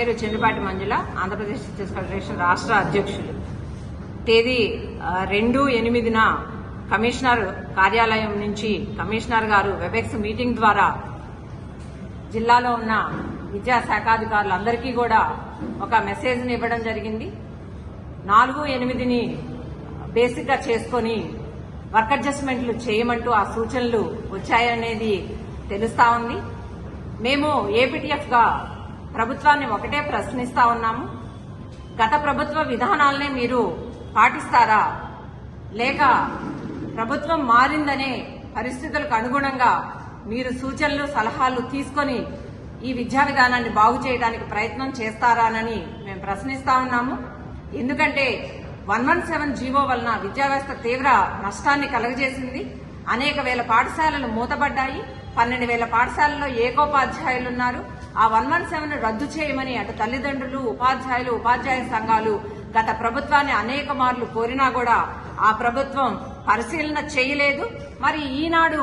పేరు Chendupati Manjula Andhra Pradesh teachers federation రాష్ట్ర అధ్యక్షులు. తేదీ రెండు ఎనిమిదిన కమిషనర్ కార్యాలయం నుంచి కమిషనర్ గారు వెబెక్స్ మీటింగ్ ద్వారా జిల్లాలో ఉన్న విద్యాశాఖాధికారులందరికీ కూడా ఒక మెసేజ్ని ఇవ్వడం జరిగింది. నాలుగు ఎనిమిదిని బేసిక్గా చేసుకొని వర్క్ అడ్జస్ట్మెంట్లు చేయమంటూ ఆ సూచనలు వచ్చాయనేది తెలుస్తా ఉంది. మేము ఏపీటీఎఫ్గా ప్రభుత్వాన్ని ఒకటే ప్రశ్నిస్తా ఉన్నాము. గత ప్రభుత్వ విధానాలనే మీరు పాటిస్తారా? లేక ప్రభుత్వం మారిందనే పరిస్థితులకు అనుగుణంగా మీరు సూచనలు సలహాలు తీసుకొని ఈ విద్యా విధానాన్ని బాగు చేయడానికి ప్రయత్నం చేస్తారానని మేము ప్రశ్నిస్తా ఉన్నాము. ఎందుకంటే వన్ వన్ సెవెన్ జీవో వలన విద్యా వ్యవస్థ తీవ్ర నష్టాన్ని కలుగజేసింది. అనేక వేల పాఠశాలలు మూతపడ్డాయి. పన్నెండు వేల పాఠశాలలో ఏకోపాధ్యాయులు ఉన్నారు ఆ వన్ వన్ సెవెన్ రద్దు చేయమని అటు తల్లిదండ్రులు ఉపాధ్యాయులు ఉపాధ్యాయ సంఘాలు గత ప్రభుత్వాన్ని అనేక మార్లు కోరినా కూడా ఆ ప్రభుత్వం పరిశీలన చేయలేదు. మరి ఈనాడు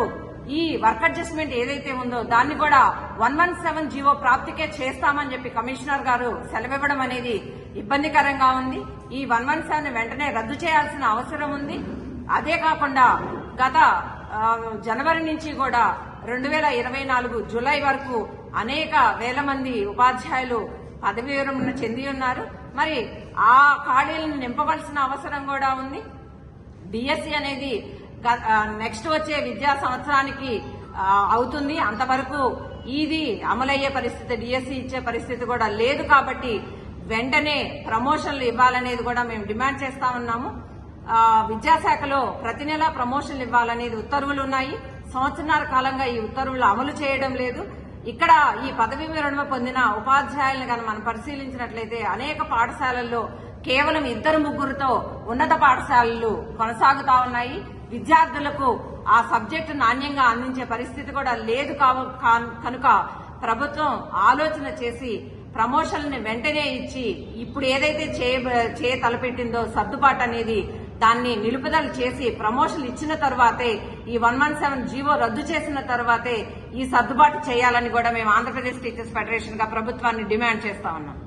ఈ వర్క్ అడ్జస్ట్మెంట్ ఏదైతే ఉందో దాన్ని కూడా వన్ వన్ సెవెన్ జీవో ప్రాప్తికే చేస్తామని చెప్పి కమిషనర్ గారు సెలవివ్వడం అనేది ఇబ్బందికరంగా ఉంది. ఈ వన్ వన్ సెవెన్ వెంటనే రద్దు చేయాల్సిన అవసరం ఉంది. అదే కాకుండా గత జనవరి నుంచి కూడా రెండు వేల ఇరవై నాలుగు జూలై వరకు అనేక వేల మంది ఉపాధ్యాయులు పదవి విరమణ చెంది ఉన్నారు. మరి ఆ ఖాళీలను నింపవలసిన అవసరం కూడా ఉంది. డిఎస్సి అనేది గ- నెక్స్ట్ వచ్చే విద్యా సంవత్సరానికి అవుతుంది. అంతవరకు ఇది అమలయ్యే పరిస్థితి డిఎస్సి ఇచ్చే పరిస్థితి కూడా లేదు కాబట్టి వెంటనే ప్రమోషన్లు ఇవ్వాలనేది కూడా మేము డిమాండ్ చేస్తా ఉన్నాము. విద్యాశాఖలో ప్రతి నెల ప్రమోషన్లు ఇవ్వాలనేది ఉత్తర్వులు ఉన్నాయి సంవత్సరాల కాలంగా ఈ ఉత్తర్వులు అమలు చేయడం లేదు. ఇక్కడ ఈ పదవి విరమణ పొందిన ఉపాధ్యాయులను కానీ మనం పరిశీలించినట్లయితే అనేక పాఠశాలల్లో కేవలం ఇద్దరు ముగ్గురుతో ఉన్నత పాఠశాలలు కొనసాగుతా ఉన్నాయి. విద్యార్థులకు ఆ సబ్జెక్టు నాణ్యంగా అందించే పరిస్థితి కూడా లేదు కాన్- కనుక ప్రభుత్వం ఆలోచన చేసి ప్రమోషన్లని వెంటనే ఇచ్చి ఇప్పుడు ఏదైతే చేయ చేయ తలపెట్టిందో సర్దుబాటు అనేది దాన్ని నిలుపుదల చేసి ప్రమోషన్ ఇచ్చిన తర్వాతే ఈ వన్ వన్ సెవెన్ జీవో రద్దు చేసిన తర్వాతే ఈ సర్దుబాటు చేయాలని కూడా మేము ఆంధ్రప్రదేశ్ టీచర్స్ ఫెడరేషన్గా ప్రభుత్వాన్ని డిమాండ్ చేస్తా ఉన్నాం.